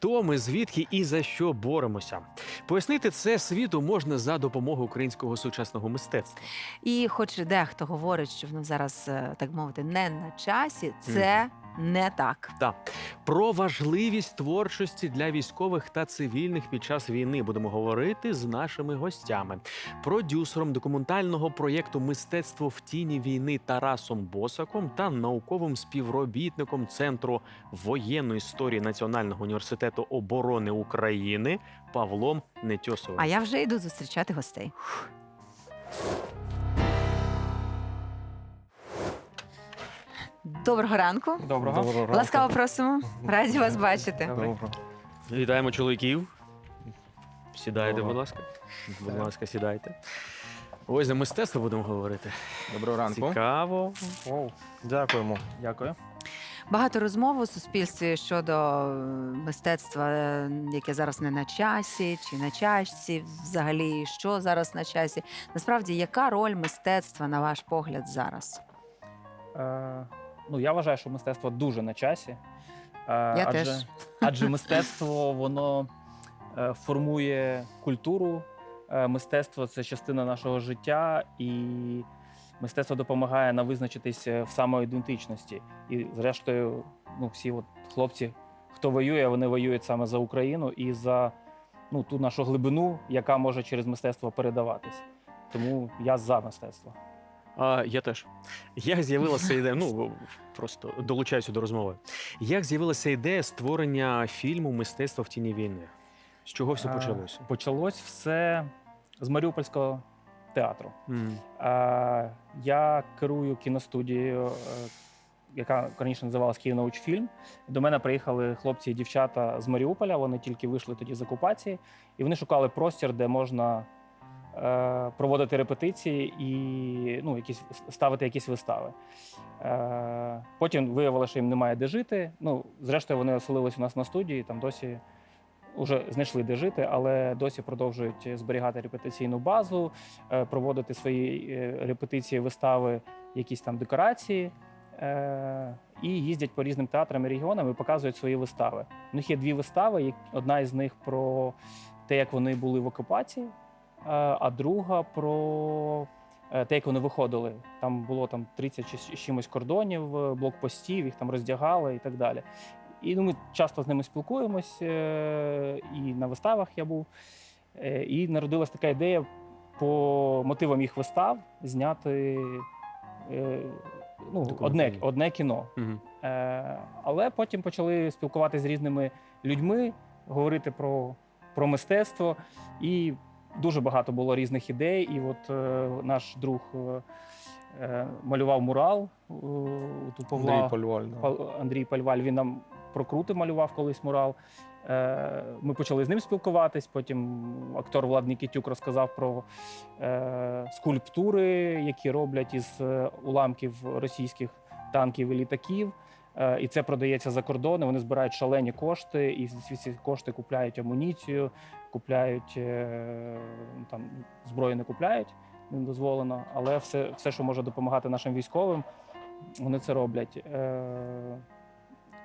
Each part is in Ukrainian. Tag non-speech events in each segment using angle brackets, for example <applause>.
хто ми, звідки і за що боремося. Пояснити це світу можна за допомогою українського сучасного мистецтва. І хоч дехто говорить, що воно зараз, е, так мовити, не на часі, це не так. Так, про важливість творчості для військових та цивільних під час війни будемо говорити з нашими гостями. Продюсером документального проєкту Мистецтво в тіні війни Тарасом Босаком та науковим співробітником Центру воєнної історії Національного університету оборони України Павлом Нетьосовим. А я вже йду зустрічати гостей. Доброго ранку. Доброго. Ласкаво просимо. Раді вас бачити. Доброго. Вітаємо чоловіків. Сідайте, Доброго. будь ласка. Будь ласка, сідайте. Ось за мистецтво будемо говорити. Доброго ранку. Цікаво. Оу, Дякуємо. Дякую. Багато розмов у суспільстві щодо мистецтва, е, яке зараз не на часі, чи на часі, взагалі, що зараз на часі. Насправді, яка роль мистецтва, на ваш погляд, зараз? Е, ну, я вважаю, що мистецтво дуже на часі. Е, Я адже, теж. адже <laughs> мистецтво воно е, формує культуру. Е, мистецтво це частина нашого життя, і мистецтво допомагає нам визначитись е, в самоідентичності. І, зрештою, ну, всі от хлопці, хто воює, вони воюють саме за Україну і за ну, ту нашу глибину, яка може через мистецтво передаватись. Тому я за мистецтво. А, я теж. Як з'явилася ідея? Ну просто долучаюся до розмови. Як з'явилася ідея створення фільму Мистецтво в тіні війни? З чого все Е, почалося? Почалось все з Маріупольського театру. М. Е, Я керую кіностудією, е, яка раніше називалась «Київнаучфільм». До мене приїхали хлопці і дівчата з Маріуполя. Вони тільки вийшли тоді з окупації, і вони шукали простір, де можна е, проводити репетиції і ну, якісь ставити якісь вистави. Е, Потім виявилося, що їм немає де жити. Ну, зрештою, вони оселились у нас на студії, там досі вже знайшли де жити, але досі продовжують зберігати репетиційну базу, е, проводити свої е, репетиції, вистави, якісь там декорації. е, І їздять по різним театрам і регіонам і показують свої вистави. У них є дві вистави. Одна із них про те, як вони були в окупації, а друга про те, як вони виходили. Там було там 30 чи чимось кордонів, блокпостів, їх там роздягали і так далі. І ну, ми часто з ними спілкуємось, е, і на виставах я був. Е, І народилась така ідея по мотивам їх вистав зняти е, ну, одне, одне кіно. Е, Але потім почали спілкуватися з різними людьми, говорити про, про мистецтво. І дуже багато було різних ідей. І от наш друг малював мурал у Павла. Андрій Польваль. Андрій Пальваль, він нам про крути малював колись мурал. Е, Ми почали з ним спілкуватись. Потім актор Влад Нікітюк розказав про е, скульптури, які роблять із е, уламків російських танків і літаків. І це продається за кордони. Вони збирають шалені кошти, і ці кошти купляють амуніцію, купляють е, там зброю не купляють, не дозволено, але все, все, що може допомагати нашим військовим, вони це роблять.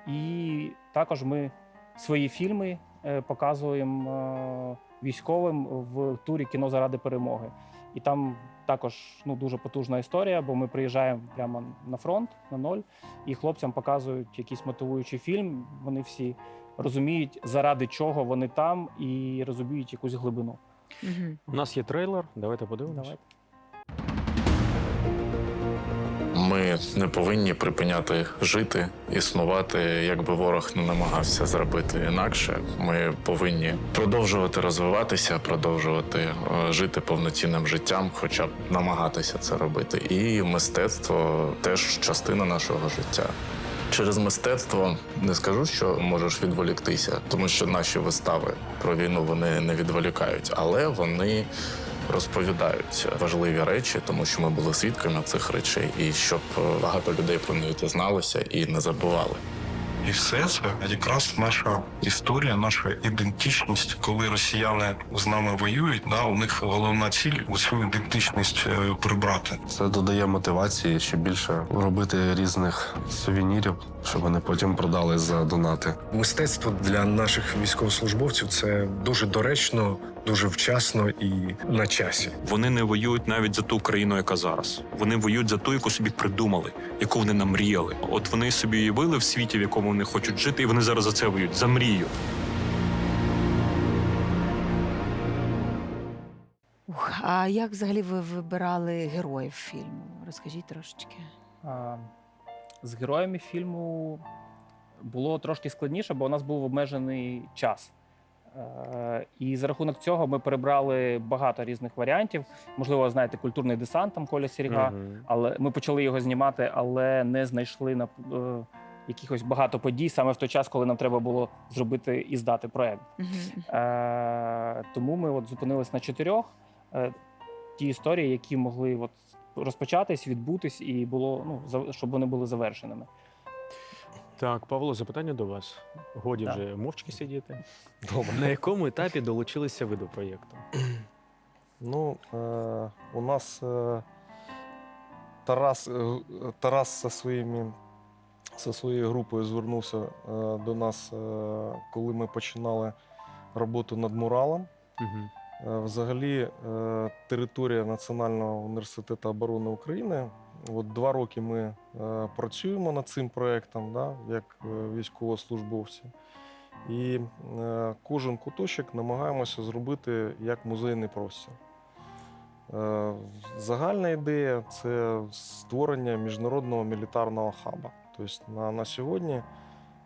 І також ми свої фільми е, показуємо е, військовим в турі кіно заради перемоги. І там також ну, дуже потужна історія, бо ми приїжджаємо прямо на фронт на ноль, і хлопцям показують якийсь мотивуючий фільм. Вони всі розуміють, заради чого вони там, і розуміють якусь глибину. У нас є трейлер. Давайте подивимося. Давайте. Ми не повинні припиняти жити, існувати, якби ворог не намагався зробити інакше. Ми повинні продовжувати розвиватися, продовжувати е, жити повноцінним життям, хоча б намагатися це робити. І мистецтво теж частина нашого життя. Через мистецтво не скажу, що можеш відволіктися, тому що наші вистави про війну вони не відволікають, але вони розповідають важливі речі, тому що ми були свідками цих речей, і щоб е, багато людей про них дізналося і не забували. І все це якраз наша історія, наша ідентичність. Коли росіяни з нами воюють, да, у них головна ціль цю ідентичність е, прибрати. Це додає мотивації ще більше робити різних сувенірів, щоб вони потім продали за донати. Мистецтво для наших військовослужбовців це дуже доречно, дуже вчасно і на часі. Вони не воюють навіть за ту країну, яка зараз. Вони воюють за ту, яку собі придумали, яку вони намріяли. От вони собі уявили в світі, в якому вони хочуть жити, і вони зараз за це воюють, за мрію. Ух, а як взагалі ви вибирали героїв фільму? Розкажіть трошечки. А, З героями фільму було трошки складніше, бо у нас був обмежений час. Е, І за рахунок цього ми перебрали багато різних варіантів. Можливо, знаєте, культурний десант там Коля Сіріга. Мгм. Але ми почали його знімати, але не знайшли на е, якихось багато подій саме в той час, коли нам треба було зробити і здати проект. Мгм. Е, тому ми от зупинились на чотирьох. Е, ті історії, які могли от розпочатись, відбутись, і було ну за- щоб вони були завершеними. Так, Павло, запитання до вас. Годі Так. вже мовчки сидіти. Добре. На якому етапі долучилися ви до проєкту? <clears throat> Ну, е, у нас е, Тарас, е, Тарас зі, своїми, зі своєю групою звернувся е, до нас, е, коли ми починали роботу над муралом. Угу. Е, Взагалі, е, територія Національного університету оборони України. От два роки ми е, працюємо над цим проєктом, да, як е, військовослужбовці. І е, кожен куточок намагаємося зробити як музейний простір. Е, загальна ідея це створення міжнародного мілітарного хаба. Тобто на, на сьогодні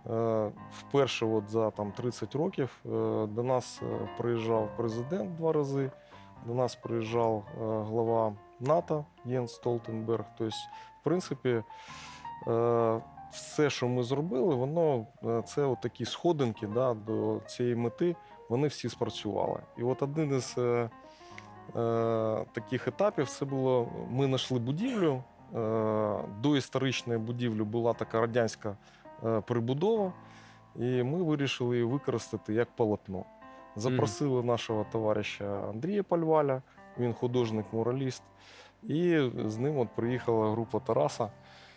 Е, Вперше от за там, 30 років е, до нас е, приїжджав президент два рази, до нас приїжджав е, глава НАТО Єнс Столтенберг. Тобто, в принципі, е, все, що ми зробили, воно е, це от такі сходинки да, до цієї мети, вони всі спрацювали. І от один із е, е, таких етапів це було: ми знайшли будівлю. Е, до історичної будівлі була така радянська е, прибудова, і ми вирішили її використати як полотно. Запросили нашого товариша Андрія Пальваля, він художник-мураліст, і з ним от приїхала група Тараса.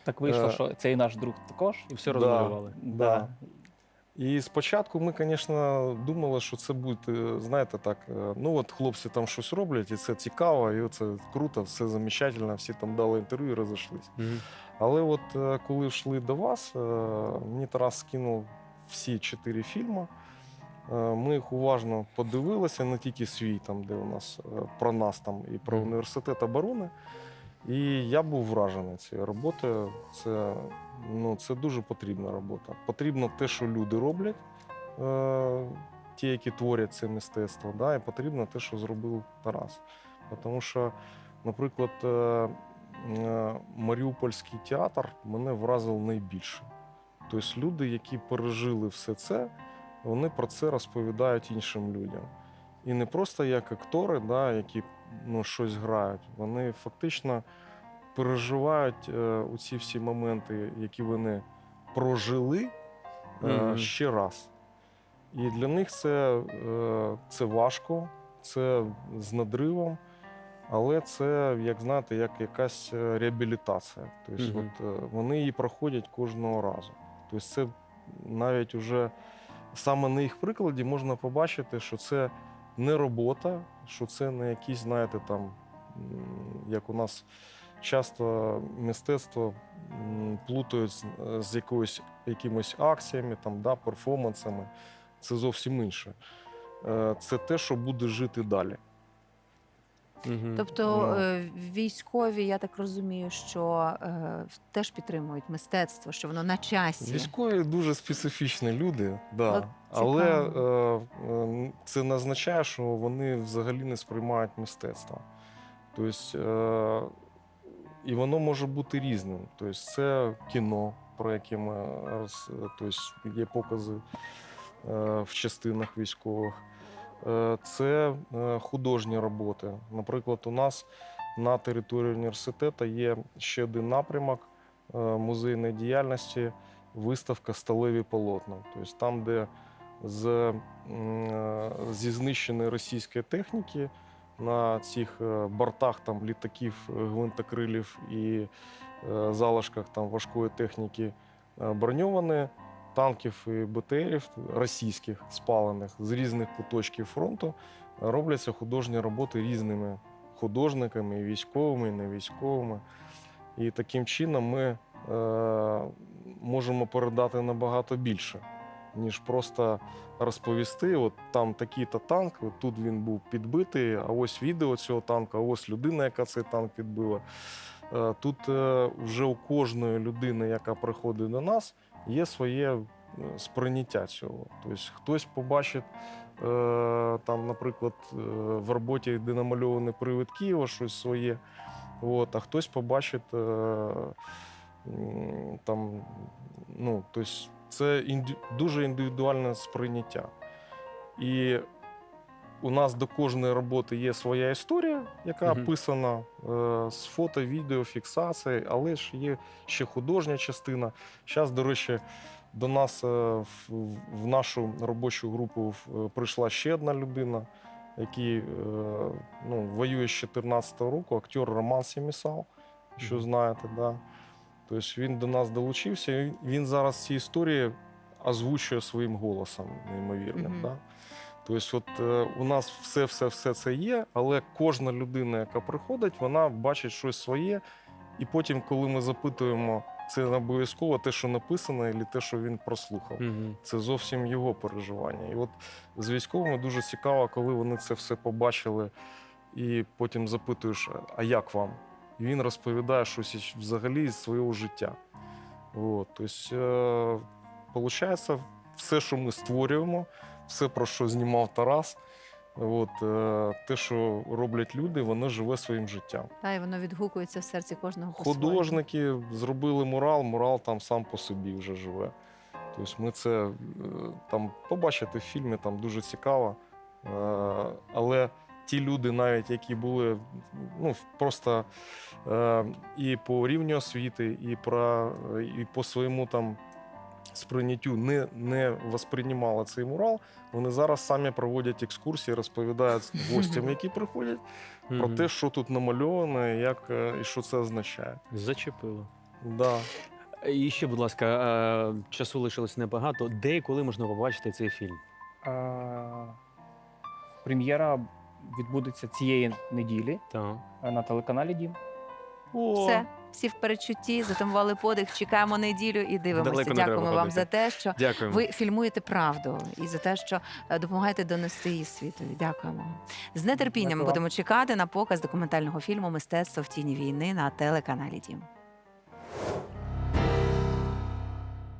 Так вийшло, Е, що цей наш друг також. І все Да. розмалювали. Да. І спочатку ми, звісно, думали, що це буде, знаєте, так, е, ну от хлопці там щось роблять, і це цікаво, і це круто, все замечательно, всі там дали інтерв'ю і розійшлися. Мгм. Але от е, коли йшли до вас, мені Тарас скинув всі чотири фільми. Е, Ми їх уважно подивилися, не тільки свій, там, де у нас е, про нас там і про університет оборони. І я був вражений цією роботою. Це, ну, це дуже потрібна робота. Потрібно те, що люди роблять, е, ті, які творять це мистецтво, да, і потрібно те, що зробив Тарас. Тому що, наприклад, е, е, Маріупольський театр мене вразив найбільше. Тобто люди, які пережили все це, вони про це розповідають іншим людям. І не просто як актори, да, які ну, щось грають. Вони фактично переживають е, у ці всі моменти, які вони прожили е, Мгм. ще раз. І для них це, е, це важко, це з надривом, але це, як знаєте, як якась е, реабілітація. Тобто, Мгм. от, е, вони її проходять кожного разу. Тобто, це навіть уже саме на їх прикладі можна побачити, що це не робота, що це не якісь, знаєте, там, як у нас часто мистецтво плутають з, з якоюсь, якимись акціями, там, да, перформансами. Це зовсім інше. Е, Це те, що буде жити далі. Мгм. Тобто Ну. е, військові, я так розумію, що е, теж підтримують мистецтво, що воно на часі. Військові дуже специфічні люди, да. От але цікаво. е, е, це не означає, що вони взагалі не сприймають мистецтво. Тобто, е, і воно може бути різним. Тобто, це кіно, про яке ми роз, тобто, є покази е, в частинах військових. Е, Це е, художні роботи. Наприклад, у нас на території університету є ще один напрямок е, музейної діяльності, виставка Сталеві полотна. Тобто там, де з, зі знищеної російської техніки на цих бортах там, літаків, гвинтокрилів і залишках там, важкої техніки броньовані танків і БТРів російських спалених з різних куточків фронту робляться художні роботи різними художниками, і військовими, і невійськовими. І таким чином ми е, можемо передати набагато більше, ніж просто розповісти: от там такий-то танк, от тут він був підбитий, а ось відео цього танка, а ось людина, яка цей танк підбила. Е, Тут е, вже у кожної людини, яка приходить до нас, є своє е, сприйняття цього. Тобто хтось побачить, е, там, наприклад, е, в роботі, де намальований привид Києва, щось своє. От, а хтось побачить там, ну, тобто це інди- дуже індивідуальне сприйняття. І у нас до кожної роботи є своя історія, яка Мгм. описана е, з фото, відео, фіксації, але ж є ще художня частина. Зараз, до речі, до нас е, в, в нашу робочу групу в- прийшла ще одна людина, який е, ну, воює з 2014 року, актер Роман Сімісал, що знаєте, да. Тобто він до нас долучився, і він зараз ці історії озвучує своїм голосом неймовірним. Мгм. Да? Тобто, от е, у нас все, все, все це є, але кожна людина, яка приходить, вона бачить щось своє. І потім, коли ми запитуємо, це не обов'язково те, що написано, або те, що він прослухав. Мгм. Це зовсім його переживання. І от з військовими дуже цікаво, коли вони це все побачили, і потім запитуєш, а як вам? І він розповідає щось взагалі з свого життя. От, тобто, е, виходить, все, що ми створюємо, все, про що знімав Тарас, от, е, те, що роблять люди, воно живе своїм життям. Та й воно відгукується в серці кожного. Художники зробили мурал, мурал там сам по собі вже живе. Тобто ми це е, там побачите в фільмі, там дуже цікаво. Е, Але ті люди, навіть які були ну, просто е, і по рівню освіти, і, про, і по своєму там сприйняттю не, не восприймали цей мурал, вони зараз самі проводять екскурсії, розповідають <laughs> гостям, які приходять, про те, що тут намальовано, як, е, і що це означає. Зачепило. Да. І ще, будь ласка, е, часу лишилось небагато. Де і коли можна побачити цей фільм? Е, Прем'єра відбудеться цієї неділі Так. е, на телеканалі Дім. Все, всі в передчутті, затамували подих, чекаємо неділю і дивимося. Далеко не треба Дякуємо вам ходити. за те, що Дякуємо. ви фільмуєте правду і за те, що е, допомагаєте донести її світові. Дякуємо. З нетерпінням Дякую вам. будемо чекати на показ документального фільму Мистецтво в тіні війни на телеканалі Дім.